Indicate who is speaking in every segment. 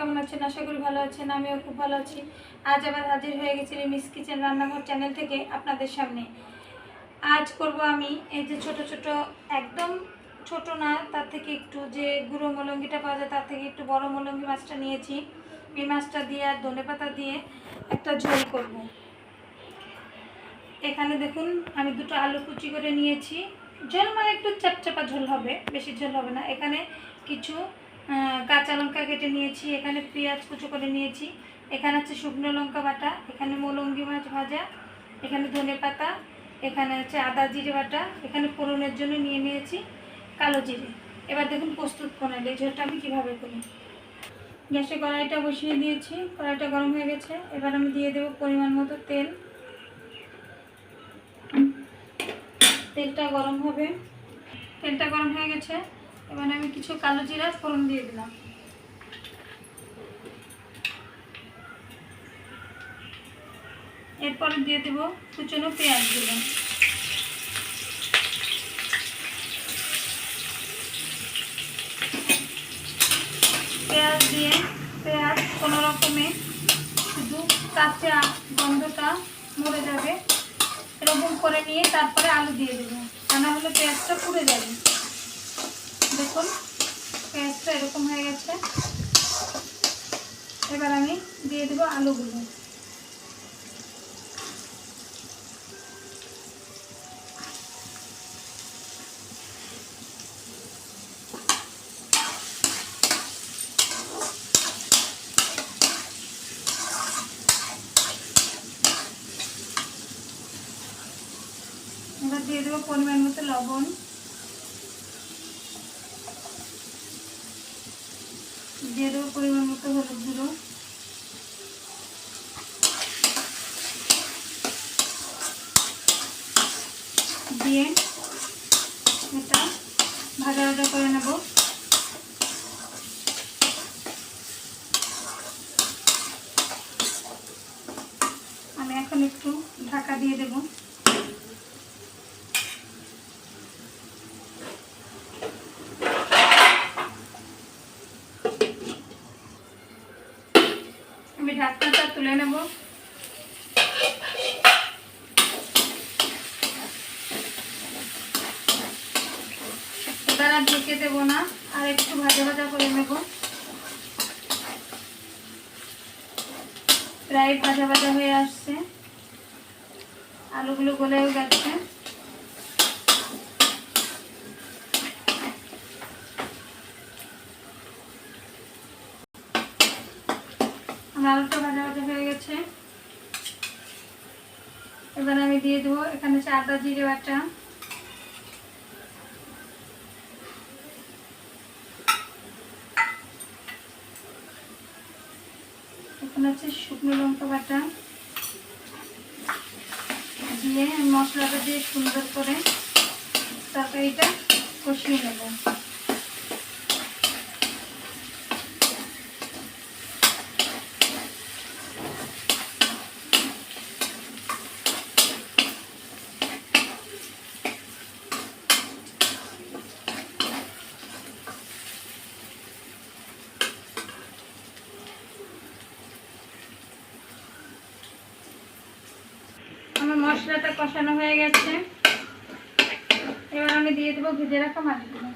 Speaker 1: কেমন আছেন? আশা করি ভালো আছেন, আমিও খুব ভালো আছি। আজ আবার হাজির হয়ে গেছি মিস কিচেন রান্নাঘর চ্যানেল থেকে আপনাদের সামনে। আজ করব আমি এই যে ছোট ছোট, একদম ছোট না, তার থেকে একটু যে গুঁড়ো মলঙ্গিটা পাওয়া যায়, তার থেকে একটু বড় মলঙ্গি মাছটা নিয়েছি। এই মাছটা দিয়ে আর ধনে পাতা দিয়ে একটা ঝোল করব। এখানে দেখুন, আমি দুটো আলু কুচি করে নিয়েছি। ঝোল মানে একটু চাপচাপা ঝোল হবে, বেশি ঝোল হবে না। এখানে কিছু কাঁচা লঙ্কা কেটে নিয়েছি, এখানে পেঁয়াজ কুচো করে নিয়েছি, এখানে আছে শুকনো লঙ্কা বাটা, এখানে মলঙ্গি মাছ ভাজা, এখানে ধনে পাতা, এখানে আছে আদা জিরে বাটা, এখানে ফোড়নের জন্য নিয়ে নিয়েছি কালো জিরে। এবার দেখুন প্রস্তুত প্রণালী ঝোলটা আমি কীভাবে করি? গ্যাসে কড়াইটা বসিয়ে দিয়েছি, কড়াইটা গরম হয়ে গেছে, এবার আমি দিয়ে দেবো পরিমাণ মতো তেল। তেলটা গরম হবে। তেলটা গরম হয়ে গেছে এবার আমি কিছু কালো জিরা, ফোড়ন দিয়ে দিলাম। এরপর দিয়ে দেব কুচনো পেঁয়াজ দিলাম পেঁয়াজ দিয়ে, পেঁয়াজ কোনো রকমে শুধু কাঁচা গন্ধটা মরে যাবে। এরকম করে নিয়ে তারপরে আলু দিয়ে দেবো। তা না হলে পেঁয়াজটা পুড়ে যাবে। দেখুন, পেঁয়াজটা এরকম হয়ে গেছে। এবার আমি দিয়ে দেবো আলুগুলো। এবার দিয়ে দেবো পরিমাণ মতো লবণ। দিয়ে পরিমাণ মতো হলুদ গুঁড়ো। দিয়ে এটা ভাজা ভাজা করে নেব। আমি এখন একটু ঢাকা দিয়ে দেবো। আমি ঢাকনাটা তুলে নেব। আর ঢেকে দেবো না, আর একটু ভাজা ভাজা করে নেব। প্রায় ভাজা ভাজা হয়ে আসছে। আলুগুলো গলেও গেছে। আলুটা ভাজা ভাজা হয়ে গেছে। এবার আমি দিয়ে দেবো এখানে হচ্ছে আদা জিরে বাটা। এখানে হচ্ছে শুকনো লঙ্কা বাটা। দিয়ে মশলাটা দিয়ে সুন্দর করে তরকারিটা কষিয়ে নেব আমার মশলাটা কষানো হয়ে গেছে। এবার আমি দিয়ে দেবো ভেজে রাখা মাছগুলো।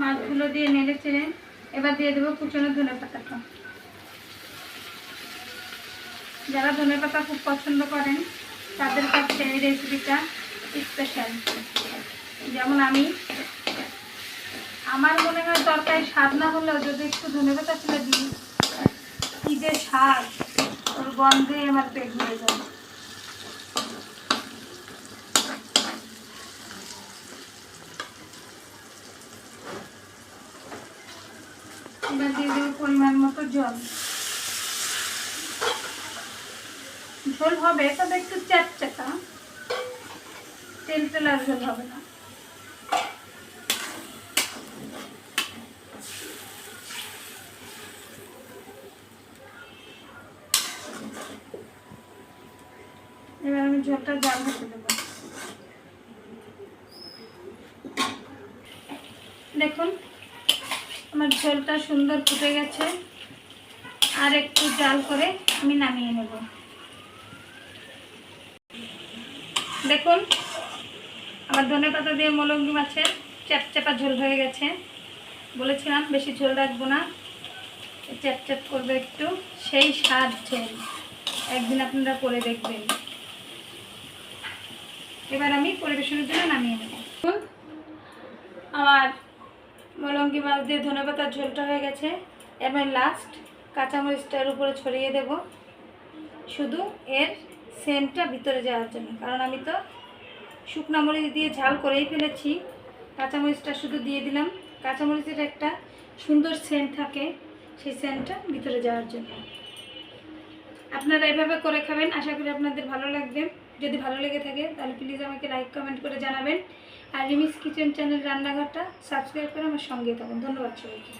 Speaker 1: মাছগুলো দিয়ে নেড়ে চেড়ে এবার দিয়ে দেবো কুচনো ধনে পাতাটা। যারা ধনে পাতা খুব পছন্দ করেন, তাদের কাছে এই রেসিপিটা স্পেশাল যেমন আমি আমার মনে হয় তরকারি স্বাদ না হলেও যদি একটু ধনে পাতা ফেলে দিই, কি যে স্বাদ, ওর গন্ধে আমার পেট ভরে যায়। পরিমাণ মতো জল। ঝোল হবে, তবে একটু চ্যাপচ্যাপা। তেল তেল আর ঝোল হবে না এবার আমি ঝোলটা জাল হতে দেবো। দেখুন, আমার ঝোলটা সুন্দর ফুটে গেছে। আর একটু জাল করে আমি নামিয়ে নেব। দেখুন, আমার ধনে পাতা দিয়ে মলঙ্গি মাছের চ্যাপচ্যাপা ঝোল হয়ে গেছে। বলেছিলাম, বেশি ঝোল রাখব না। চ্যাপ চ্যাপ করবে একটু। সেই স্বাদ ঝোল। একদিন আপনারা করে দেখবেন। এবার আমি পরিবেশনের জন্য নামিয়ে নেব। আমার মলঙ্গি মাছ দিয়ে ধনেপাতার ঝোলটা হয়ে গেছে। এবার লাস্ট কাঁচামরিচটার উপরে ছড়িয়ে দেব। শুধু এর সেন্টটা ভিতরে যাওয়ার জন্য, কারণ আমি তো শুকনো মরিচ দিয়ে ঝাল করেই ফেলেছি। কাঁচামরিচটা শুধু দিয়ে দিলাম। কাঁচামরিচের একটা সুন্দর সেন্ট থাকে, সেই সেন্টটা ভিতরে যাওয়ার জন্য। আপনারা এভাবে করে খাবেন, আশা করি আপনাদের ভালো লাগবে। যদি ভালো লেগে থাকে, তাহলে প্লিজ আমাকে লাইক কমেন্ট করে জানাবেন। আর রিমিস কিচেন চ্যানেল রান্নাঘরটা সাবস্ক্রাইব করে আমার সঙ্গে থাকুন। ধন্যবাদ সবাইকে।